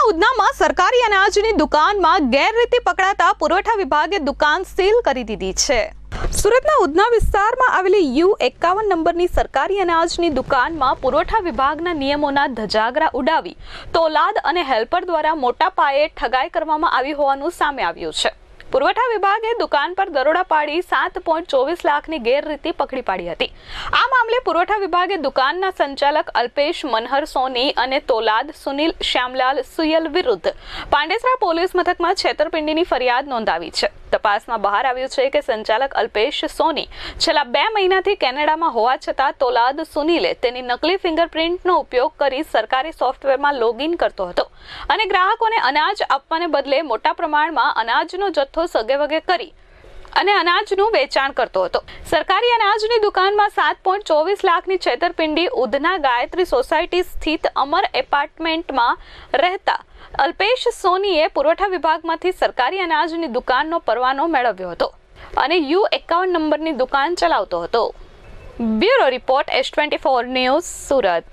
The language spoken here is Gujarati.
સુરતના ઉધનામાં સરકારી અનાજની દુકાનમાં ગેરરીતિ પકડાતા પુરવઠા વિભાગે દુકાન સીલ કરી દીધી છે. સુરતના ઉધના વિસ્તારમાં આવેલી યુ એકાવન નંબરની સરકારી અનાજની દુકાનમાં પુરવઠા વિભાગના નિયમોના ધજાગરા ઉડાવી તોલાદ અને હેલ્પર દ્વારા મોટા પાયે ઠગાઈ કરવામાં આવી હોવાનું સામે આવ્યું છે. પુરવઠા વિભાગે દુકાન પર દરોડા પાડી સાત પોઈન્ટ ચોવીસ લાખની ગેરરીતિ પકડી પાડી હતી. આ મામલે પુરવઠા વિભાગે દુકાનના સંચાલક અલ્પેશ મનહર સોની અને તોલાદ સુનિલ શ્યામલાલ સુયલ વિરુદ્ધ પાંડેસરા પોલીસ મથકમાં છેતરપિંડીની ફરિયાદ નોંધાવી છે. તપાસમાં બહાર આવ્યું છે કે સંચાલક અલ્પેશ સોની છેલ્લા બે મહિનાથી કેનેડામાં હોવા છતાં તોલાદ સુનિલે તેની નકલી ફિંગરપ્રિન્ટનો ઉપયોગ કરી સરકારી સોફ્ટવેરમાં લોગિન કરતો હતો અને ગ્રાહકોને અનાજ આપવાને બદલે મોટા પ્રમાણમાં અનાજનો જથ્થો સગેવગે કરી અને અનાજનું વેચાણ કરતો હતો. સરકારી અનાજની દુકાનમાં સાત પોઈન્ટ ચોવીસ લાખની છેતરપિંડી ઉધના ગાયત્રી સોસાયટી સ્થિત અમર એપાર્ટમેન્ટમાં રહેતા અલ્પેશ સોનીએ પુરવઠા વિભાગમાંથી સરકારી અનાજની દુકાનનો પરવાનો મેળવ્યો હતો અને યુ એકાવન નંબરની દુકાન ચલાવતો હતો. Bureau report S twenty four news Surat.